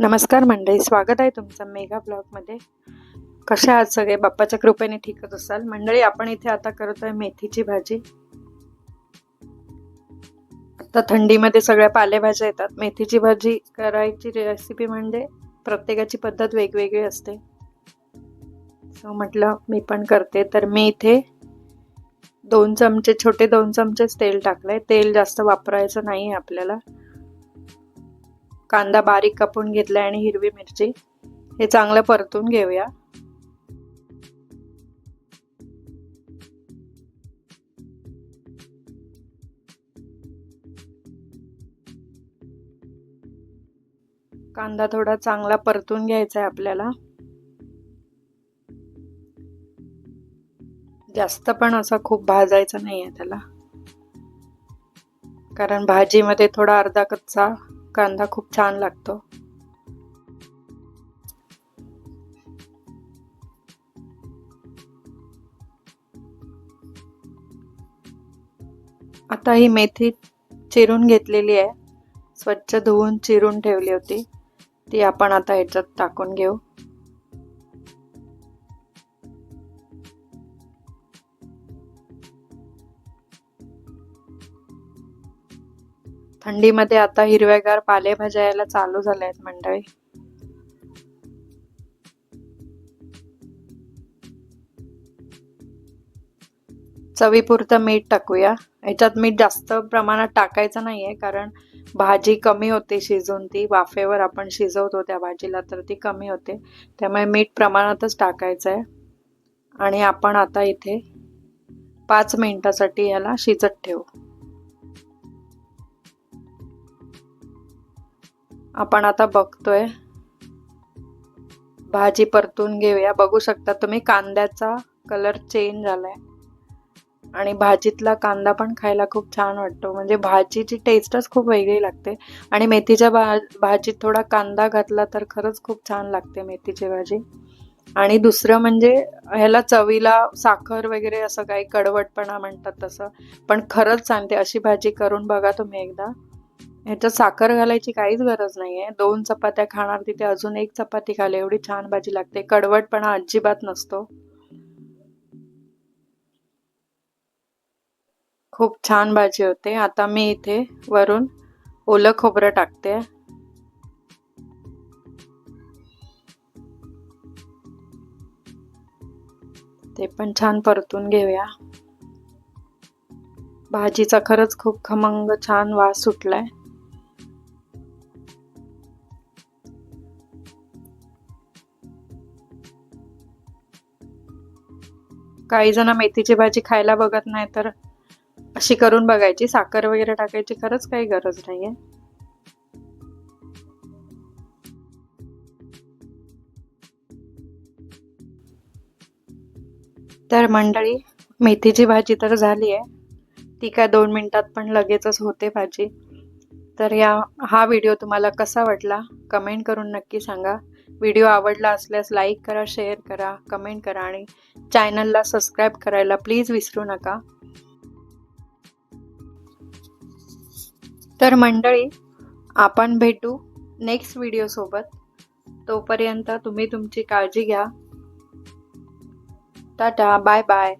नमस्कार मंडळी स्वागत आहे तुमचं मेगा ब्लॉगमध्ये. कशा आहात सगळे? बाप्पाच्या कृपेने ठीकच असाल. मंडळी आपण इथे आता करतोय मेथीची भाजी. आता थंडीमध्ये सगळ्या पालेभाज्या येतात. मेथीची भाजी करायची रेसिपी म्हणजे प्रत्येकाची पद्धत वेगवेगळी असते. सो म्हटलं मी पण करते. तर मी इथे दोन चमचे छोटे दोन चमचेच तेल टाकलंय. तेल जास्त वापरायचं नाही आहे आपल्याला. कांदा बारीक कापून घेतलाय आणि हिरवी मिरची. हे चांगलं परतून घेऊया. कांदा थोडा चांगला परतून घ्यायचा आहे आपल्याला. जास्त पण असा खूप भाजायचा नाही आहे त्याला. कारण भाजीमध्ये थोडा अर्धा कच्चा कांदा खूप छान लागतो. आता ही मेथी चिरून घेतलेली आहे. स्वच्छ धुवून चिरून ठेवली होती. ती आपण आता ह्याच्यात टाकून घेऊ. थंडीमध्ये आता हिरव्यागार पालेभाज्या यायला चालू झाल्या आहेत मंडळी. चवीपुरतं मीठ टाकूया. याच्यात मीठ जास्त प्रमाणात टाकायचं नाहीये कारण भाजी कमी होते शिजून ती. वाफेवर आपण शिजवतो त्या भाजीला तर ती कमी होते. त्यामुळे मीठ प्रमाणातच टाकायचं आहे आणि आपण आता इथे पाच मिनिटासाठी याला शिजत ठेवू. आपण आता बघतोय. भाजी परतून घेऊया. बघू शकता तुम्ही कांद्याचा कलर चेंज झालाय. आणि भाजीतला कांदा पण खायला खूप छान वाटतो. म्हणजे भाजीची टेस्टच खूप वेगळी लागते. आणि मेथीच्या भा भाजीत थोडा कांदा घातला तर खरंच खूप छान लागते मेथीची भाजी. आणि दुसरं म्हणजे ह्याला चवीला साखर वगैरे असं काही कडवटपणा म्हणतात तसं. पण खरंच सांगते अशी भाजी करून बघा तुम्ही एकदा. ह्याच्यात साखर घालायची काहीच गरज नाही आहे दोन चपात्या खाणार तिथे अजून एक चपाती खाले. एवढी छान भाजी लागते. कडवटपणा अजिबात नसतो. खूप छान भाजी होते. आता मी इथे वरून ओलं खोबरं टाकते. ते पण छान परतून घेऊया. भाजीचा खरंच खूप खमंग छान वास सुटलाय. काही जण मेथीची भाजी खायला बघत नाही तर अशी करून बघायची. साखर वगैरे टाकायची खरंच काही गरज नाही आहे तर मंडळी मेथीची भाजी तर झाली आहे ती काय दोन मिनिटात पण लगेचच होते भाजी. तर या हा व्हिडिओ तुम्हाला कसा वाटला कमेंट करून नक्की सांगा. व्हिडिओ आवडला असल्यास लाईक करा शेअर करा कमेंट करा आणि चॅनलला सबस्क्राईब करायला प्लीज विसरू नका. तर मंडळी आपण भेटू नेक्स्ट व्हिडिओसोबत तोपर्यंत तुम्ही तुमची काळजी घ्या. Tata bye bye